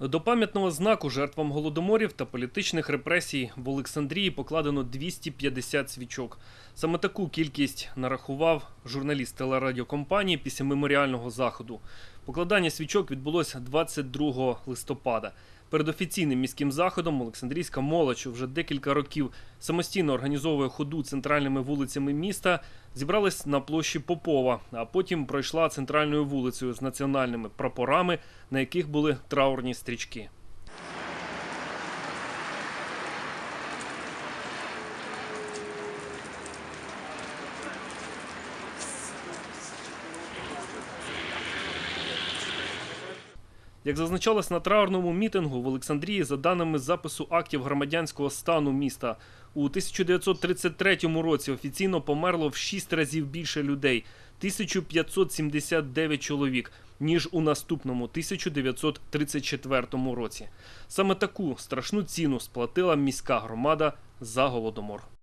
До пам'ятного знаку жертвам голодоморів та політичних репресій в Олександрії покладено 250 свічок. Саме таку кількість нарахував журналіст телерадіокомпанії після меморіального заходу. Покладання свічок відбулося 22 листопада. Перед офіційним міським заходом Олександрійська молодь, вже декілька років самостійно організовує ходу центральними вулицями міста, зібралась на площі Попова, а потім пройшла центральною вулицею з національними прапорами, на яких були траурні стрічки. Як зазначалось на траурному мітингу в Олександрії, за даними запису актів громадянського стану міста, у 1933 році офіційно померло в 6 разів більше людей 1579 чоловік, ніж у наступному 1934 році. Саме таку страшну ціну сплатила міська громада за голодомор.